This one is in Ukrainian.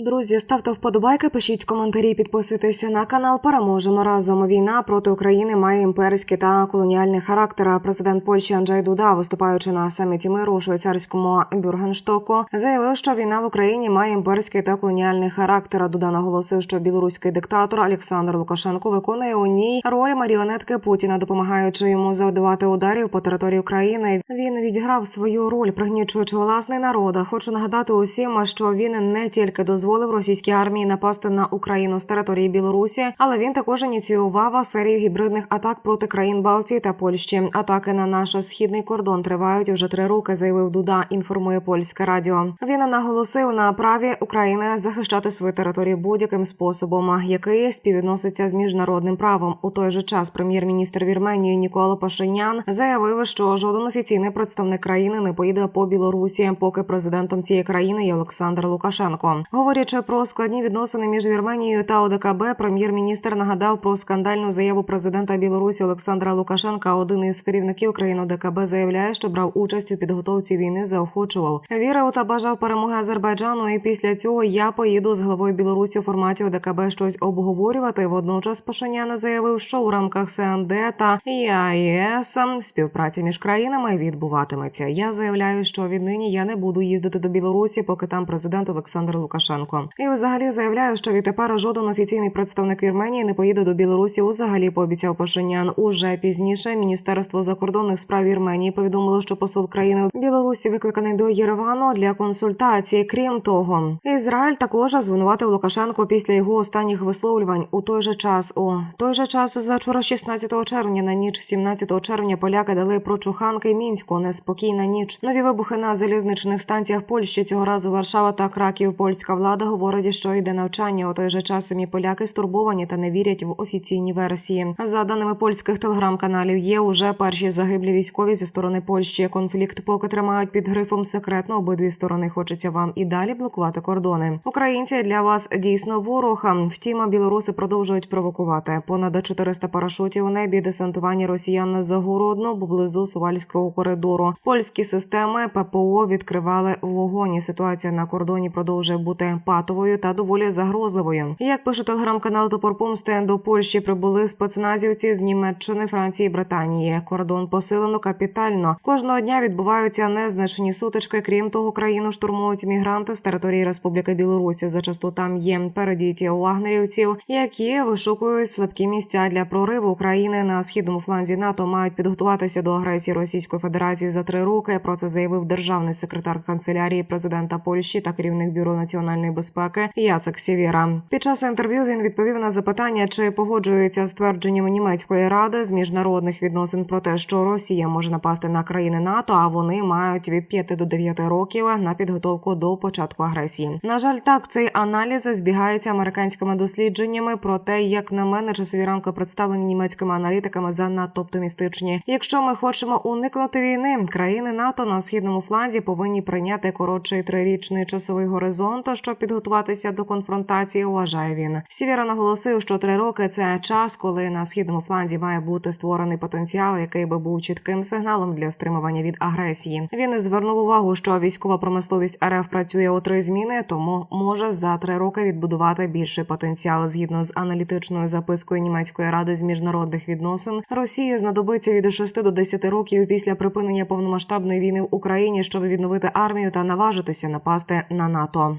Друзі, ставте вподобайки, пишіть коментарі, підписуйтеся на канал. Переможемо разом. Війна проти України має імперський та колоніальний характер. Президент Польщі Анджей Дуда, виступаючи на саміті миру у швейцарському Бюргенштоку, заявив, що війна в Україні має імперський та колоніальний характер. Дуда наголосив, що білоруський диктатор Олександр Лукашенко виконує у ній роль маріонетки Путіна, допомагаючи йому завдавати ударів по території України. Він відіграв свою роль, пригнічуючи власний народ. Хочу нагадати усім, що він не тільки дозволив російській армії напасти на Україну з території Білорусі, але він також ініціював серію гібридних атак проти країн Балтії та Польщі. Атаки на наш східний кордон тривають уже три роки. Заявив Дуда. Інформує польське радіо. Він наголосив на праві України захищати свою територію будь-яким способом, який співвідноситься з міжнародним правом. У той же час прем'єр-міністр Вірменії Нікола Пашинян заявив, що жоден офіційний представник країни не поїде по Білорусі, поки президентом цієї країни є Олександр Лукашенко. Говорячи про складні відносини між Вірменією та ОДКБ, прем'єр-міністр нагадав про скандальну заяву президента Білорусі Олександра Лукашенка. Один із керівників країн ОДКБ заявляє, що брав участь у підготовці війни, заохочував вірив та бажав перемоги Азербайджану. І після цього я поїду з главою Білорусі у форматі ОДКБ щось обговорювати. Водночас Пашиняна заявив, що у рамках СНД та ЄАЄС співпраця між країнами відбуватиметься. Я заявляю, що віднині я не буду їздити до Білорусі, поки там президент Олександр Лукашенко. І взагалі заявляю, що відтепер жоден офіційний представник Вірменії не поїде до Білорусі. Узагалі пообіцяв Пашинян. Уже пізніше Міністерство закордонних справ Вірменії повідомило, що посол країни Білорусі викликаний до Єревану для консультації. Крім того, Ізраїль також звинуватив Лукашенко після його останніх висловлювань. У той же час, у той же час, з вечора 16 червня на ніч 17 червня поляки дали прочуханки мінську. Неспокійна ніч. Нові вибухи на залізничних станціях Польщі цього разу Варшава та Краків. Польська влада говорить, що йде навчання. У той же час самі поляки стурбовані та не вірять в офіційні версії. За даними польських телеграм-каналів, є уже перші загиблі військові зі сторони Польщі. Конфлікт поки тримають під грифом секретно. Обидві сторони хочеться вам і далі блокувати кордони. Українці для вас дійсно ворог. Втім, білоруси продовжують провокувати. Понад 400 парашутів у небі десантування росіян на загородно поблизу сувальського коридору. Польські системи ППО відкривали вогонь. Ситуація на кордоні продовжує бути патовою та доволі загрозливою. Як пише телеграм-канал Топор Помсти, до Польщі прибули спецназівці з Німеччини, Франції, Британії. Кордон посилено капітально. Кожного дня відбуваються незначні сутички. Крім того, країну штурмують мігранти з території Республіки Білорусі. Зачасту там є передіті вагнерівців, які вишукують слабкі місця для прориву України на східному фланзі НАТО. Мають підготуватися до агресії Російської Федерації за три роки. Про це заявив державний секретар канцелярії президента Польщі та керівник бюро національної безпеки Яцек Сєвєра. Під час інтерв'ю він відповів на запитання, чи погоджується з твердженням німецької ради з міжнародних відносин про те, що Росія може напасти на країни НАТО, а вони мають від 5 до 9 років на підготовку до початку агресії. На жаль, так цей аналіз збігається американськими дослідженнями. Проте, як на мене, часові рамки представлені німецькими аналітиками занадто оптимістичні. Якщо ми хочемо уникнути війни, країни НАТО на східному фланзі повинні прийняти коротший трирічний часовий горизонт, щоб підготуватися до конфронтації. Вважає він. Сівєра наголосив, що три роки це час, коли на східному фланзі має бути створений потенціал, який би був чітким сигналом для стримування від агресії. Він звернув увагу, що військова промисловість РФ працює у три зміни, тому може за три роки відбудувати більший потенціал. Згідно з аналітичною запискою німецької ради з міжнародних відносин, Росії знадобиться від 6 до 10 років після припинення повномасштабної війни в Україні, щоб відновити армію та наважитися напасти на НАТО.